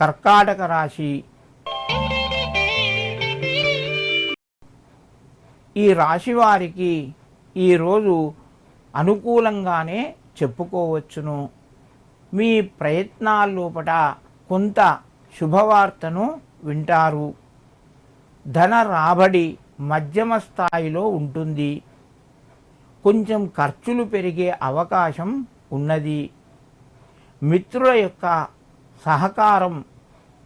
కర్కాటక రాశి. ఈ రాశి వారికి ఈరోజు అనుకూలంగానే చెప్పుకోవచ్చును. మీ ప్రయత్నాల లోపట కొంత శుభవార్తను వింటారు. ధన రాబడి మధ్యమ స్థాయిలో ఉంటుంది. కొంచెం ఖర్చులు పెరిగే అవకాశం ఉన్నది. మిత్రుల యొక్క సహకారం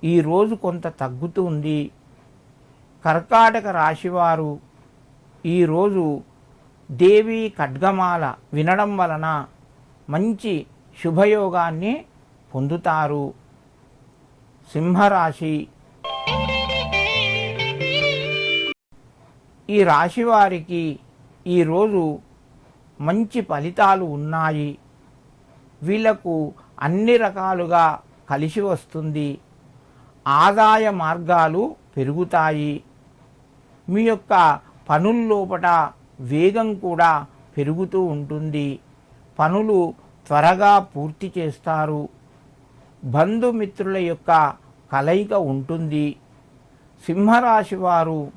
ఈరోజు కొంత తగ్గుతుంది కర్కాటక రాశివారు ఈరోజు దేవి ఖడ్గమాల వినడం వలన మంచి శుభయోగాన్ని పొందుతారు. సింహరాశి ఈ రాశి వారికి ఈరోజు మంచి ఫలితాలు ఉన్నాయి. వీళ్ళకు అన్ని రకాలుగా కలిసి వస్తుంది. ఆదాయ మార్గాలు పెరుగుతాయి. మీ యొక్క పనుల్లోపట వేగం కూడా పెరుగుతూ ఉంటుంది. పనులు త్వరగా పూర్తి చేస్తారు. బంధుమిత్రుల యొక్క కలయిక ఉంటుంది. సింహరాశి వారు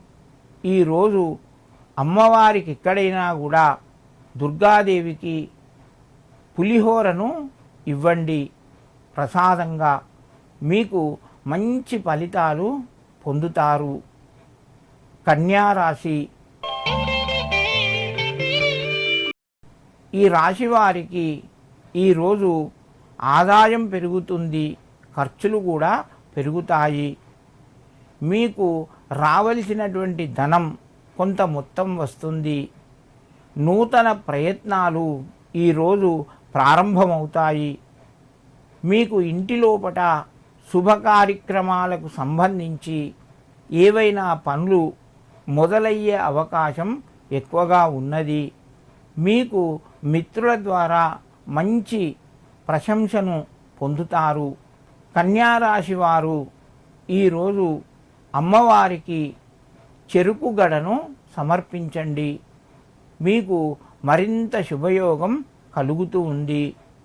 ఈరోజు అమ్మవారికి ఎక్కడైనా కూడా దుర్గాదేవికి పులిహోరను ఇవ్వండి. ప్రసాదంగా మీకు మంచి ఫలితాలు పొందుతారు. కన్యారాశి. ఈ రాశి వారికి ఈరోజు ఆదాయం పెరుగుతుంది ఖర్చులు కూడా పెరుగుతాయి. మీకు రావలసినటువంటి ధనం కొంత మొత్తం వస్తుంది. నూతన ప్రయత్నాలు ఈరోజు ప్రారంభమవుతాయి. మీకు ఇంటి లోపట శుభ కార్యక్రమాలకు సంబంధించి ఏవైనా పనులు మొదలయ్యే అవకాశం ఎక్కువగా ఉన్నది. మీకు మిత్రుల ద్వారా మంచి ప్రశంసను పొందుతారు. కన్యారాశి వారు ఈరోజు అమ్మవారికి చెరుకు గడను సమర్పించండి. మీకు మరింత శుభయోగం కలుగుతూ ఉంది.